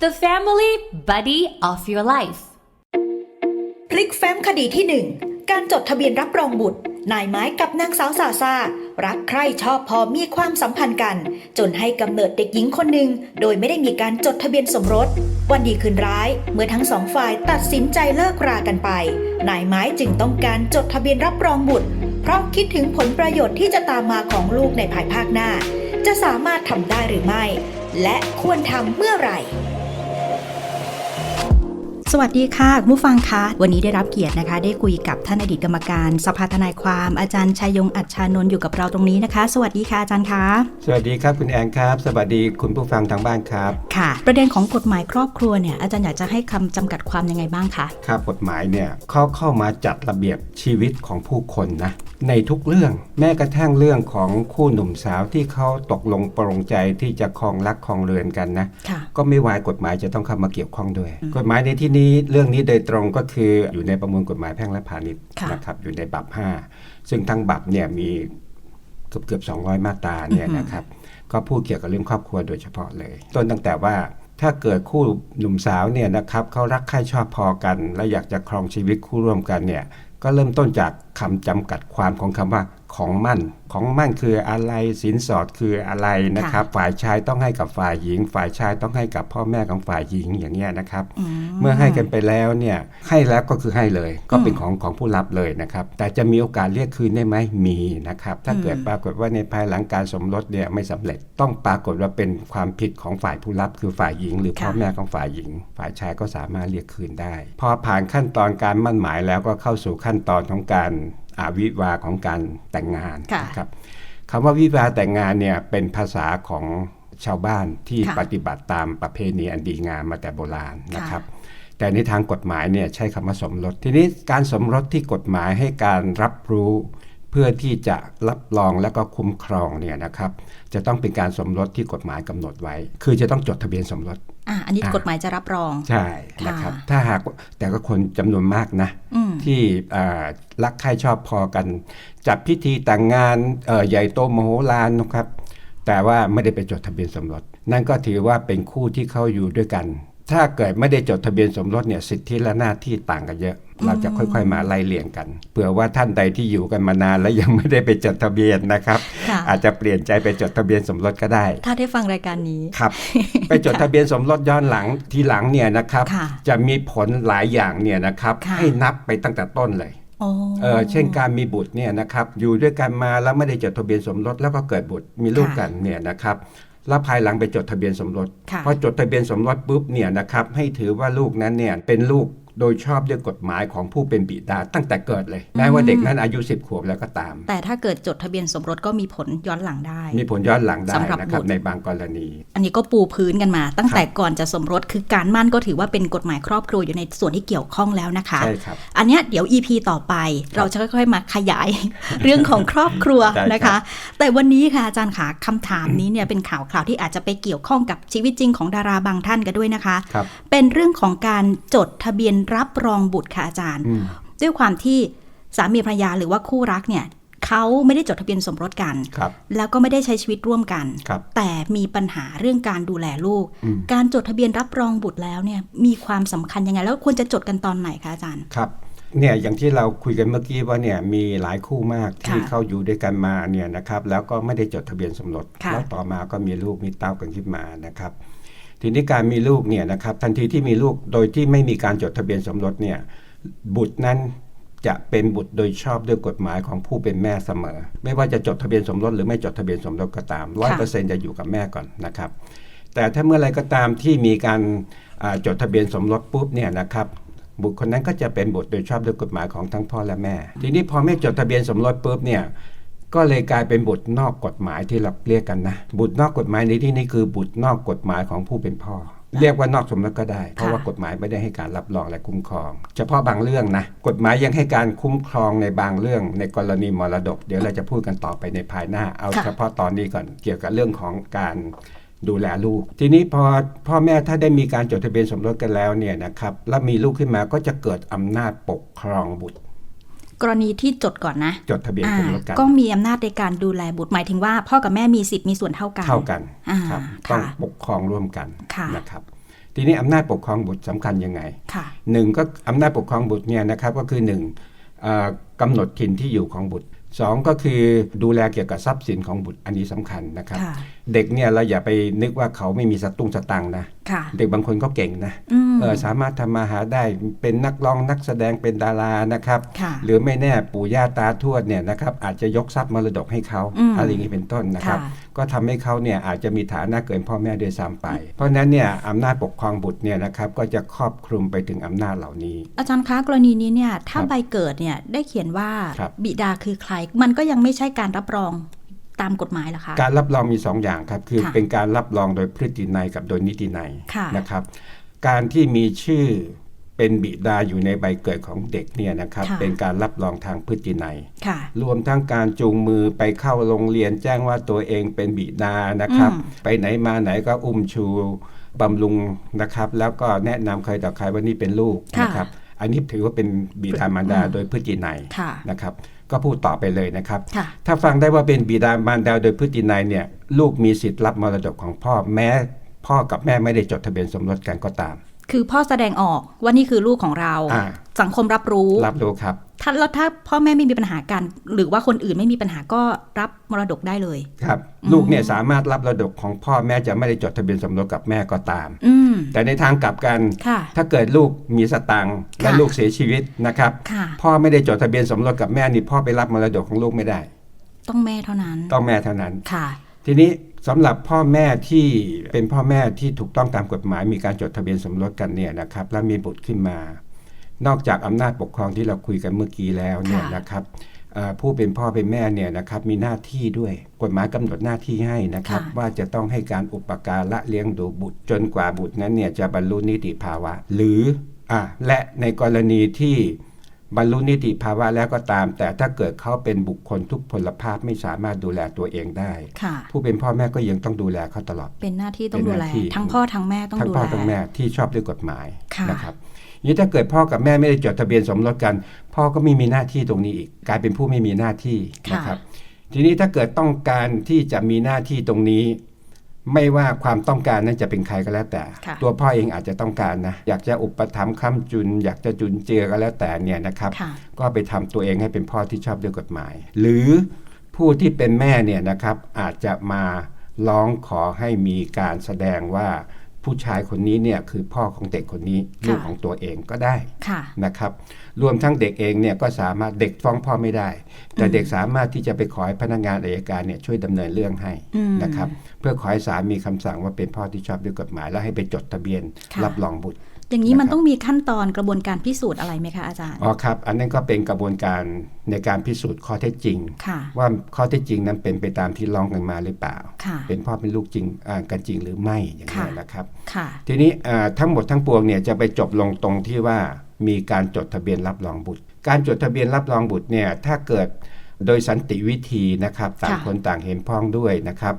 the family buddy of your life. พลิกแฟ้มคดีที่1การจดทะเบียนรับรองบุตร นายไม้กับนางสาวซาซารักใคร่ชอบพอมีความสัมพันธ์กัน จนให้กำเนิดเด็กหญิงคนหนึ่งโดยไม่ได้มีการจดทะเบียนสมรส วันดีคืนร้าย เมื่อทั้งสองฝ่ายตัดสินใจเลิกรากันไป นายไม้จึงต้องการจดทะเบียนรับรองบุตร เพราะคิดถึงผลประโยชน์ที่จะตามมาของลูกในภายภาคหน้า จะสามารถทำได้หรือไม่ และควรทำเมื่อไหร่ สวัสดีค่ะคุณผู้ฟังคะวันนี้ได้รับเกียรตินะคะ ได้คุยกับท่านอดีตกรรมการ สภาทนายความอาจารย์ชัยยงอัจฉานนท์อยู่กับเราตรงนี้นะคะ สวัสดีค่ะอาจารย์คะสวัสดีครับคุณแอนครับ สวัสดีคุณผู้ฟังทางบ้านครับค่ะ ประเด็นของกฎหมายครอบครัวเนี่ยอาจารย์อยากจะให้คำจำกัดความยังไงบ้างคะครับกฎหมายเนี่ยเขาเข้ามาจัดระเบียบชีวิตของผู้คนนะ ในทุกเรื่อง แม้กระทั่งเรื่องของคู่หนุ่มสาวที่เขาตกลงปรงใจที่จะครองรักครองเรือนกันนะค่ะก็ไม่วายกฎหมายจะต้องเข้ามาเกี่ยวข้องด้วย กฎหมายในที่นี้เรื่องนี้โดยตรงก็คืออยู่ในประมวลกฎหมายแพ่งและพาณิชย์ค่ะนะครับอยู่ในบับ5ซึ่งทั้งบับเนี่ยมีเกือบเกือบ200 มาตราเนี่ยนะครับก็พูดเกี่ยวกับเรื่องครอบครัวโดยเฉพาะเลย ต้นตั้งแต่ว่าถ้าเกิดคู่หนุ่มสาวเนี่ยนะครับเขารักใคร่ชอบพอกัน และอยากจะครองชีวิตคู่ร่วมกันเนี่ย ก็เริ่มต้นจากคำจำกัดความของคำว่า ของมั่น ของมั่นคืออะไรสินสอดคืออะไรนะครับ ฝ่ายชายต้องให้กับฝ่ายหญิง ฝ่ายชายต้องให้กับพ่อแม่ของฝ่ายหญิงอย่างเงี้ยนะครับ เมื่อให้กันไปแล้วเนี่ยให้แล้วก็คือให้เลย ก็เป็นของของผู้รับเลยนะครับ แต่จะมีโอกาสเรียกคืนได้ไหมมีนะครับ ถ้าเกิดปรากฏว่าในภายหลังการสมรสเนี่ยไม่สำเร็จต้องปรากฏว่าเป็นความผิดของฝ่ายผู้รับคือฝ่ายหญิง หรือพ่อค่ะแม่ของฝ่ายหญิง ฝ่ายชายก็สามารถเรียกคืนได้ พอผ่านขั้นตอนการมั่นหมายแล้วก็เข้าสู่ขั้นตอนของการอา วิวาห์ของการแต่งงานค่ะนะครับคำว่าวิวาห์แต่งงานเนี่ยเป็นภาษาของชาวบ้านที่ค่ะปฏิบัติตามประเพณีอันดีงามมาแต่โบราณนะครับค่ะแต่ในทางกฎหมายเนี่ยใช้คำว่าสมรส ทีนี้การสมรสที่กฎหมายให้การรับรู้เพื่อที่จะรับรองและก็คุ้มครองเนี่ยนะครับ จะต้องเป็นการสมรสที่กฎหมายกำหนดไว้ คือจะต้องจดทะเบียนสมรส อะอันนี้อะกฎหมายจะรับรอง ใช่นะครับค่ะถ้าหากแต่ก็คนจำนวนมากนะอืมที่อ่ารักใคร่ชอบพอกัน จัดพิธีแต่งงานเอ่อใหญ่โตมโหฬารนะครับ แต่ว่าไม่ได้ไปจดทะเบียนสมรส นั่นก็ถือว่าเป็นคู่ที่เขาอยู่ด้วยกัน ถ้าเกิดไม่ได้จดทะเบียนสมรสเนี่ยสิทธิและหน้าที่ต่างกันเยอะ เราจะค่อยๆ มาไล่เลี่ยงกันเผื่อว่าท่านใดที่อยู่กันมานานแล้วยังไม่ได้ไปจดทะเบียนนะครับ ค่ะอาจจะเปลี่ยนใจไปจดทะเบียนสมรสก็ได้ ถ้าได้ฟังรายการนี้ ครับ ไปจดทะเบียนสมรสย้อนหลังทีหลังเนี่ยนะครับ ค่ะจะมีผลหลายอย่างเนี่ยนะครับค่ะ ให้นับไปตั้งแต่ต้นเลย โอ้เออเช่นการมีบุตรเนี่ยนะครับอยู่ด้วยกันมาแล้วไม่ได้จดทะเบียนสมรสแล้วก็เกิดบุตรมีลูกกันเนี่ยนะครับ แล้วภายหลังไปจดทะเบียนสมรสค่ะพอจดทะเบียนสมรสปุ๊บเนี่ยนะครับให้ถือว่าลูกนั้นเนี่ยเป็นลูก โดยชอบด้วยกฎหมายของผู้เป็นบิดาตั้งแต่เกิดเลย แม้ว่าเด็กนั้นอายุ 10 ขวบแล้วก็ตาม แต่ถ้าเกิดจดทะเบียนสมรสก็มีผลย้อนหลังได้ มีผลย้อนหลังได้สำหรับนะครับบุตรในบางกรณี อันนี้ก็ปูพื้นกันมา ตั้งแต่ก่อนจะสมรสคือการมั่นก็ถือว่าเป็นกฎหมายครอบครัวอยู่ในส่วนที่เกี่ยวข้องแล้วนะคะใช่ครับอันเนี้ยเดี๋ยว EP ต่อไปเราจะค่อยๆมาขยายเรื่องของครอบครัวได้ครับนะคะ แต่วันนี้ค่ะอาจารย์ค่ะคำถามนี้เนี่ยเป็นข่าวคราวที่อาจจะไปเกี่ยวข้องกับชีวิตจริงของดาราบางท่านกันด้วยนะคะครับเป็นเรื่องของการจดทะเบียนรับรองบุตรค่ะอาจารย์อืมด้วยความที่สามีภรรยาหรือว่าคู่รักเนี่ยเขาไม่ได้จดทะเบียนสมรสกันครับแล้วก็ไม่ได้ใช้ชีวิตร่วมกันครับแต่มีปัญหาเรื่องการดูแลลูกอืมการจดทะเบียนรับรองบุตรแล้วเนี่ยมีความสำคัญยังไง แล้วควรจะจดกันตอนไหนคะอาจารย์ ครับ เนี่ยอย่างที่เราคุยกันเมื่อกี้ว่าเนี่ยมีหลายคู่มากที่ค่ะเขาอยู่ด้วยกันมาเนี่ยนะครับแล้วก็ไม่ได้จดทะเบียนสมรสค่ะแล้วต่อมาก็มีลูกมีเต้ากันขึ้นมานะครับ ทีนี้การมีลูกเนี่ยนะครับทันทีที่มีลูกโดยที่ไม่มีการจดทะเบียนสมรสเนี่ยบุตรนั้นจะเป็นบุตรโดยชอบด้วยกฎหมายของผู้เป็นแม่เสมอ ไม่ว่าจะจดทะเบียนสมรสหรือไม่จดทะเบียนสมรสก็ตามร้อยเปอร์เซ็นต์จะอยู่กับแม่ก่อนนะครับ แต่ถ้าเมื่อไรก็ตามที่มีการจดทะเบียนสมรสปุ๊บเนี่ยนะครับบุตรคนนั้นก็จะเป็นบุตรโดยชอบด้วยกฎหมายของทั้งพ่อและแม่ ทีนี้พอไม่จดทะเบียนสมรสปุ๊บเนี่ย ก็เลยกลายเป็นบุตรนอกกฎหมายที่เราเรียกกันนะ บุตรนอกกฎหมายในที่นี้คือบุตรนอกกฎหมายของผู้เป็นพ่อ เรียกว่านอกสมรสก็ได้ เพราะว่ากฎหมายไม่ได้ให้การรับรองและคุ้มครอง เฉพาะบางเรื่องนะ กฎหมายยังให้การคุ้มครองในบางเรื่องในกรณีมรดก เดี๋ยวเราจะพูดกันต่อไปในภายหน้า เอาค่ะเฉพาะตอนนี้ก่อนเกี่ยวกับเรื่องของการดูแลลูก ทีนี้พอพ่อแม่ถ้าได้มีการจดทะเบียนสมรสกันแล้วเนี่ยนะครับแล้วมีลูกขึ้นมาก็จะเกิดอำนาจปกครองบุตร กรณีที่จดก่อนนะ จดทะเบียนอ่าสมรสกันก็มีอำนาจในการดูแลบุตรหมายถึงว่า พ่อกับแม่มีสิทธิ์มีส่วนเท่ากันเท่ากันอ่าครับค่ะต้องปกครองร่วมกันค่ะนะครับทีทีนี้อำนาจปกครองบุตรสำคัญยังไงค่ะหนึ่งก็อำนาจปกครองบุตรเนี่ยนะครับก็คือหนึ่งเอ่อกำหนดถิ่นที่อยู่ของบุตรสองก็คือดูแลเกี่ยวกับทรัพย์สินของบุตรอันนี้สำคัญนะครับค่ะเด็กเนี่ยเราอย่าไปนึกว่าเขาไม่มีสตุ้งสตังค์นะค่ะเด็กบางคนก็เก่งนะอืมเออสามารถทำมาหาได้เป็นนักร้องนักแสดงเป็นดารานะครับค่ะหรือไม่แน่ปู่ย่าตาทวดเนี่ยนะครับอาจจะยกทรัพย์มรดกให้เขาอืมอะไรอย่างนี้เป็นต้นนะครับค่ะก็ทำให้เขาเนี่ยอาจจะมีฐานะเกินพ่อแม่ด้วยซ้ำไป เพราะฉะนั้นเนี่ยอำนาจปกครองบุตรเนี่ยนะครับก็จะครอบคลุมไปถึงอำนาจเหล่านี้ อาจารย์คะกรณีนี้เนี่ยถ้าครับใบเกิดเนี่ยได้เขียนว่าครับบิดาคือใคร มันก็ยังไม่ใช่การรับรอง ตามกฎหมายเหรอคะ การรับรองมี 2 อย่างครับ คือค่ะเป็นการรับรองโดยพฤตินัยกับโดยนิตินัยค่ะนะครับ การที่มีชื่อเป็นบิดาอยู่ในใบเกิดของเด็กเนี่ยนะครับค่ะเป็นการรับรองทางพฤตินัยค่ะรวมทั้งการจูงมือไปเข้าโรงเรียนแจ้งว่าตัวเองเป็นบิดานะครับอืมไปไหนมาไหนก็อุ้มชูบำรุงนะครับ แล้วก็แนะนำใครต่อใครว่านี่เป็นลูกค่ะนะครับ อันนี้ถือว่าเป็นบิดามารดาอืมโดยพฤตินัยค่ะนะครับ ก็พูดต่อไปเลยนะครับค่ะถ้าฟังได้ว่าเป็นบิดามารดาโดยพฤตินัยเนี่ยลูกมีสิทธิ์รับมรดกของพ่อแม้ พ่อกับแม่ไม่ได้จดทะเบียนสมรสกันก็ตาม คือพ่อแสดงออกว่านี่คือลูกของเราอ่าสังคมรับรู้ รับรู้ครับ ถ้าแล้วถ้าพ่อแม่ไม่มีปัญหากัน หรือว่าคนอื่นไม่มีปัญหาก็รับมรดกได้เลย ครับ ลูกเนี่ยสามารถรับมรดกของพ่อแม่จะไม่ได้จดทะเบียนสมรสกับแม่ก็ตามอืมแต่ในทางกลับกันค่ะถ้าเกิดลูกมีสตังค์และค่ะลูกเสียชีวิตนะครับค่ะพ่อไม่ได้จดทะเบียนสมรสกับแม่นี่พ่อไปรับมรดกของลูกไม่ได้ ต้องแม่เท่านั้น ต้องแม่เท่านั้นค่ะ ทีนี้สำหรับพ่อแม่ที่เป็นพ่อแม่ที่ถูกต้องตามกฎหมายมีการจดทะเบียนสมรสกันเนี่ยนะครับ แล้วมีบุตรขึ้นมา นอกจากอำนาจปกครองที่เราคุยกันเมื่อกี้แล้วเนี่ยค่ะนะครับเอ่อผู้เป็นพ่อเป็นแม่เนี่ยนะครับมีหน้าที่ด้วยกฎหมายกำหนดหน้าที่ให้นะครับค่ะว่าจะต้องให้การอุปการะเลี้ยงดูบุตร จนกว่าบุตรนั้นเนี่ยจะบรรลุนิติภาวะ หรืออะและในกรณีที่บรรลุนิติภาวะแล้วก็ตาม แต่ถ้าเกิดเขาเป็นบุคคลทุกพลภาพไม่สามารถดูแลตัวเองได้ค่ะผู้เป็นพ่อแม่ก็ยังต้องดูแลเขาตลอด เป็นหน้าที่ต้องเป็นดูหแลน้าที่ทั้งพ่อทั้งแม่ต้องทั้งดูพ่อแลทั้งแม่ที่ชอบด้วยกฎหมายค่ะนะครับ นี้ถ้าเกิดพ่อกับแม่ไม่ได้จดทะเบียนสมรสกัน พ่อก็ไม่มีหน้าที่ตรงนี้อีก กลายเป็นผู้ไม่มีหน้าที่ค่ะนะครับ ทีนี้ถ้าเกิดต้องการที่จะมีหน้าที่ตรงนี้ ไม่ว่าความต้องการนั้นจะเป็นใครก็แล้วแต่ค่ะตัวพ่อเองอาจจะต้องการนะอยากจะอุปถัมภ์ค้ำจุน อยากจะจุนเจือก็แล้วแต่เนี่ยนะครับค่ะก็ไปทำตัวเองให้เป็นพ่อที่ชอบด้วยกฎหมาย หรือผู้ที่เป็นแม่เนี่ยนะครับอาจจะมาร้องขอให้มีการแสดงว่า ผู้ชายคนนี้เนี่ยคือพ่อของเด็กคนนี้ค่ะลูกของตัวเองก็ได้ค่ะนะครับรวมทั้งเด็กเองเนี่ยก็สามารถเด็กฟ้องพ่อไม่ได้ แต่เด็กสามารถที่จะไปขอให้พนักงานอัยการเนี่ยช่วยดำเนินเรื่องให้อืมนะครับเพื่อขอให้ศาลมีคำสั่งว่าเป็นพ่อที่ชอบด้วยกฎหมาย แล้วให้ไปจดทะเบียนค่ะรับรองบุตร อย่างนี้มันนะครับต้องมีขั้นตอนกระบวนการพิสูจน์อะไรไหมคะอาจารย์ อ๋อครับ อันนั้นก็เป็นกระบวนการในการพิสูจน์ข้อเท็จจริงค่ะว่าข้อเท็จจริงนั้นเป็นไปตามที่ร้องกันมาหรือเปล่าค่ะเป็นพ่อเป็นลูกจริงอ่ากันจริงหรือไม่อย่างนี้ค่ะยนะครับค่ะทีนี้อ่าทั้งหมดทั้งปวงเนี่ยจะไปจบลงตรงที่ว่ามีการจดทะเบียนรับรองบุตร การจดทะเบียนรับรองบุตรเนี่ยถ้าเกิดโดยสันติวิธีนะครับต่างค่ะคนต่างเห็นพ้องด้วยนะครับ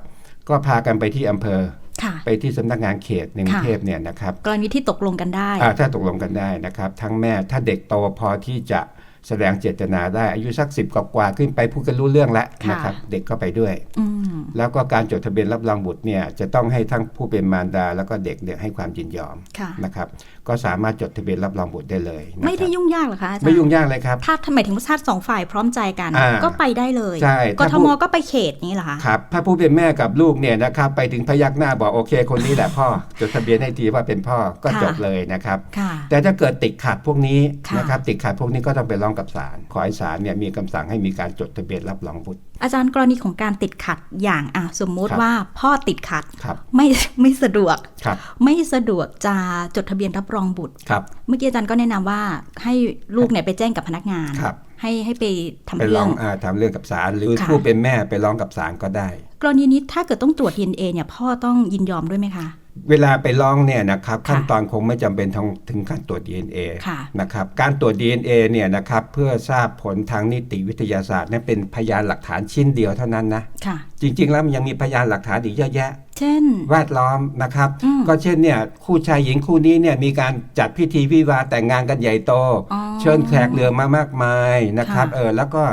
ก็พากันไปที่อำเภอค่ะ ไปที่สำนักงานเขตในกรุงค่ะเทพเนี่ยนะครับกรณีที่ตกลงกันได้อ่าถ้าตกลงกันได้นะครับ ทั้งแม่ถ้าเด็กโตพอที่จะ แสดงเจตนาได้อายุสักสิบกว่าๆขึ้นไปพูดกันรู้เรื่องแล้วค่ะนะครับ เด็กก็ไปด้วยอืมแล้วก็การจดทะเบียนรับรองบุตรเนี่ยจะต้องให้ทั้งผู้เป็นมารดา แล้วก็เด็กเนี่ยให้ความยินยอมค่ะนะครับ ก็สามารถจดทะเบียนรับรองบุตรได้เลยนะครับไม่ได้ยุ่งยากเหรอคะอาจารย์ไม่ยุ่งยากเลยครับ ถ้าทำไมถึงว่าชาติสองฝ่ายพร้อมใจกันอ่าก็ไปได้เลยใช่กถ้าทผู้มก็ไปเขตนี้เหรอคะครับถ้าผู้เป็นแม่กับลูกเนี่ยนะครับไปถึงพยักหน้าบอกโอเค คนนี้แหละพ่อจดทะเบียนให้ทีว่าเป็นพ่อก็ค่ะจบเลยนะครับค่ะแต่ถ้าเกิดติดขัดพวกนี้ค่ะนะครับติดขัดพวกนี้ก็ต้องไปร้องกับศาลขอให้ศาลเนี่ยมีคำสั่งให้มีการจดทะเบียนรับรองบุตร อาจารย์กรณีของการติดขัดอย่างอะสมมุติครับว่าพ่อติดขัดครับไม่ไม่สะดวกครับไม่สะดวกจะจดทะเบียนรับรองบุตรครับเมื่อกี้อาจารย์ก็แนะนำว่าให้ลูกเนี่ยไปแจ้งกับพนักงานครับให้ให้ไปทำไปเรื่ร้อองงอาทำเรื่องกับศาลหรือค่ะผู้เป็นแม่ไปร้องกับศาลก็ได้ กรณีนี้ถ้าเกิดต้องตรวจ DNA เนี่ยพ่อต้องยินยอมด้วยไหมคะ เวลาไปร้องเนี่ยนะครับค่ะขั้นตอนคงไม่จำเป็นต้องถึงขั้นตรวจ DNA ค่ะนะครับการตรวจ DNA เนี่ยนะครับเพื่อทราบผลทางนิติวิทยาศาสตร์นั่นเป็นพยานหลักฐานชิ้นเดียวเท่านั้นนะค่ะจริง ๆ แล้วมันยังมีพยานหลักฐานอีกเยอะแยะ เช่น แวดล้อมนะครับอืมก็เช่นเนี่ยคู่ชายหญิงคู่นี้เนี่ยมีการจัดพิธีวิวาห์แต่งงานกันใหญ่โตอ๋อเชิญแขกเรือมามากมายนะครับค่ะเออแล้วก็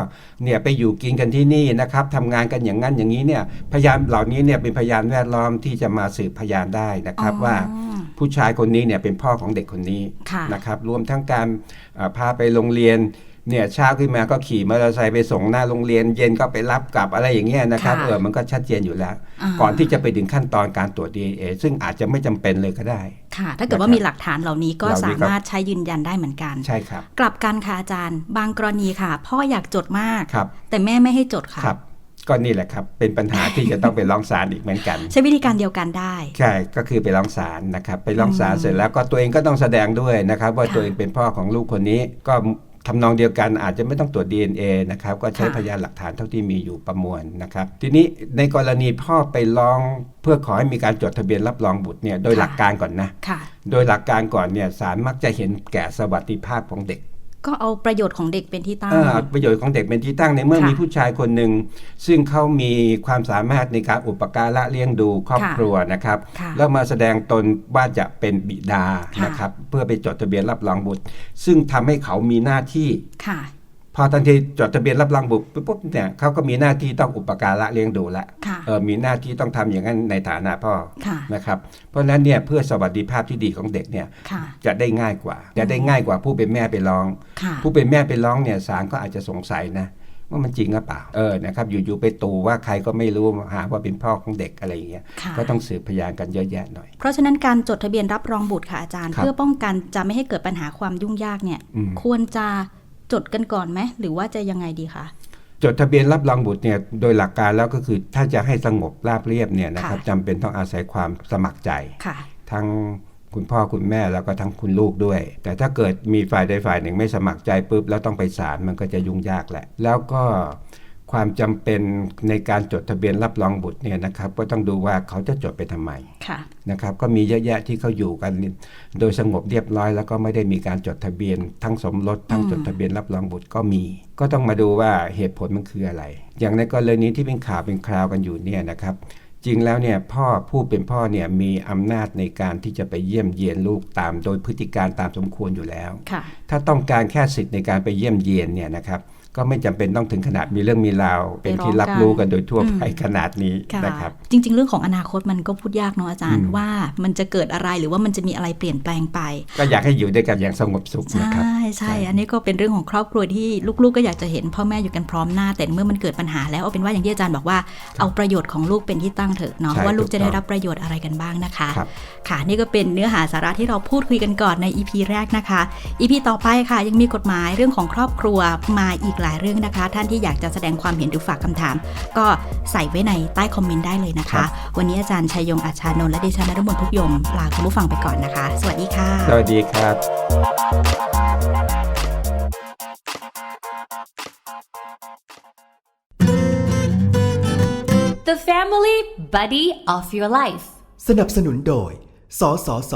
เนี่ยไปอยู่กินกันที่นี่นะครับทำงานกันอย่างนั้นอย่างนี้เนี่ยพยานเหล่านี้เนี่ยเป็นพยานแวดล้อมที่จะมาสืบพยานได้นะครับอ๋อว่าผู้ชายคนนี้เนี่ยเป็นพ่อของเด็กคนนี้ค่ะนะครับรวมทั้งการเอ่อพาไปโรงเรียน เนี่ยเช้าขึ้นมาก็ขี่มอเตอร์ไซค์ไปส่งหน้าโรงเรียนเย็นก็ไปรับกลับอะไรอย่างเงี้ยนะครับค่ะเออมันก็ชัดเจนอยู่แล้ว อ่า ก่อนที่จะไปถึงขั้นตอนการตรวจ DNA ซึ่งอาจจะไม่จำเป็นเลยก็ได้ ค่ะ ถ้าเกิดว่านะครับมีหลักฐานเหล่านี้ก็เหล่านี้สาครับมารถใช้ยืนยันได้เหมือนกัน ใช่ครับกลับกันค่ะอาจารย์ บางกรณีค่ะ พ่ออยากจดมาก ครับแต่แม่ไม่ให้จดค่ะ ครับ ก็นี่แหละครับ เป็นปัญหาที่จะต้องไปร้องศาลอีกเหมือนกัน ใช้วิธีการเดียวกันได้ ใช่ก็คือไปร้องศาลนะครับ ไปร้องศาลอืมเสร็จแล้วก็ตัวเองก็ต้องแสดงด้วยนะครับ ว่าค่ะ ตัวเองเป็นพ่อของลูกคนนี้ก็ ทำนองเดียวกันอาจจะไม่ต้องตรวจ DNA นะครับก็ใช้ค่ะพยานหลักฐานเท่าที่มีอยู่ประมวลนะครับ ทีนี้ในกรณีพ่อไปร้องเพื่อขอให้มีการจดทะเบียนรับรองบุตรเนี่ยโดยหลักการก่อนนะค่ะโดยหลักการก่อนเนี่ยศาลมักจะเห็นแก่สวัสดิภาพของเด็ก ก็เอาประโยชน์ของเด็กเป็นที่ตั้งเอ่อประโยชน์ของเด็กเป็นที่ตั้งในเมื่อค่ะมีผู้ชายคนหนึ่งซึ่งเขามีความสามารถในการอุปการะเลี้ยงดูครอบค่ะครัวนะครับค่ะแล้วมาแสดงตนว่าจะเป็นบิดาค่ะนะครับ เพื่อไปจดทะเบียนรับรองบุตร ซึ่งทำให้เขามีหน้าที่ค่ะ พอทันทีจดทะเบียนรับรองบุตรปุ๊บเนี่ยเขาก็มีหน้าที่ต้องอุปการะเลี้ยงดูละค่ะเออมีหน้าที่ต้องทำอย่างนั้นในฐานะพ่อค่ะนะครับเพราะฉะนั้นเนี่ยเพื่อสวัสดิภาพที่ดีของเด็กเนี่ยค่ะจะได้ง่ายกว่า จะได้ง่ายกว่าผู้เป็นแม่ไปร้องค่ะผู้เป็นแม่ไปร้องเนี่ยศาลก็อาจจะสงสัยนะว่ามันจริงหรือเปล่า เออ นะครับ อยู่ๆ ไปตู่ว่าใครก็ไม่รู้หาว่าเป็นพ่อของเด็กอะไรอย่างเงี้ยค่ะก็ต้องสืบพยานกันเยอะแยะหน่อย เพราะฉะนั้นการจดทะเบียนรับรองบุตรค่ะอาจารย์ครับเพื่อป้องกันจะไม่ให้เกิดปัญหาความยุ่งยากเนี่ยอืมควรจะ จดกันก่อนไหมหรือว่าจะยังไงดีคะจดทะเบียนรับรองบุตรเนี่ยโดยหลักการแล้วก็คือถ้าจะให้สงบราบเรียบเนี่ยนะครับค่ะจำเป็นต้องอาศัยความสมัครใจค่ะทั้งคุณพ่อคุณแม่แล้วก็ทั้งคุณลูกด้วย แต่ถ้าเกิดมีฝ่ายใดฝ่ายหนึ่งไม่สมัครใจปุ๊บแล้วต้องไปศาลมันก็จะยุ่งยากแหละ แล้วก็ ความจำเป็นในการจดทะเบียนรับรองบุตรเนี่ยนะครับก็ต้องดูว่าเขาจะจดไปทำไมค่ะนะครับ ก็มีเยอะแยะที่เขาอยู่กัน โดยสงบเรียบร้อย แล้วก็ไม่ได้มีการจดทะเบียน ทั้งสมรสทั้งอืมจดทะเบียนรับรองบุตรก็มี ก็ต้องมาดูว่าเหตุผลมันคืออะไร อย่างในกรณีที่เป็นข่าวเป็นคราวกันอยู่เนี่ยนะครับ จริงแล้วเนี่ยพ่อผู้เป็นพ่อเนี่ยมีอำนาจในการที่จะไปเยี่ยมเยียนลูกตาม โดยพฤติการตามสมควรอยู่แล้วค่ะถ้าต้องการแค่สิทธิ์ในการไปเยี่ยมเยียนเนี่ยนะครับ ก็ไม่จำเป็นต้องถึงขนาดมีเรื่องมีราว เป็นที่รับรู้กันโดยทั่วไปอืมขนาดนี้ค่ะนะครับ จริง ๆ เรื่องของอนาคตมันก็พูดยากเนาะอาจารย์อืมว่ามันจะเกิดอะไรหรือว่ามันจะมีอะไรเปลี่ยนแปลงไป ก็อยากให้อยู่ด้วยกันอย่างสงบสุขใช่นะครับใช่อันนี้ก็เป็นเรื่องของครอบครัวที่ลูกๆ ก็อยากจะเห็นพ่อแม่อยู่กันพร้อมหน้า แต่เมื่อมันเกิดปัญหาแล้วเอาเป็นว่าอย่างที่อาจารย์บอกว่าเอาประโยชน์ของลูกเป็นที่ตั้งเถอะเนาะใช่ว่าลูกถูกจะได้ต้องรับประโยชน์อะไรกันบ้างนะคะครับค่ะนี่ก็เป็นเนื้อหาสาระที่เราพูดคุยกันก่อนใน EP แรกนะคะ EP ต่อไปค่ะ ยังมีกฎหมายเรื่องของครอบครัวมาอีกหลายเรื่องนะคะ ท่านที่อยากจะแสดงความเห็นหรือฝากคำถาม ก็ใส่ไว้ในใต้คอมเมนต์ได้เลยนะครัคะบวันนี้อาจารย์ชัยยงอัจฉานนท์และดิฉันนรมนทุกยมลาคุณผู้ฟังไปก่อนนะคะ สวัสดีค่ะ สวัสดีครับ The family buddy of your life. สนับสนุนโดย สสส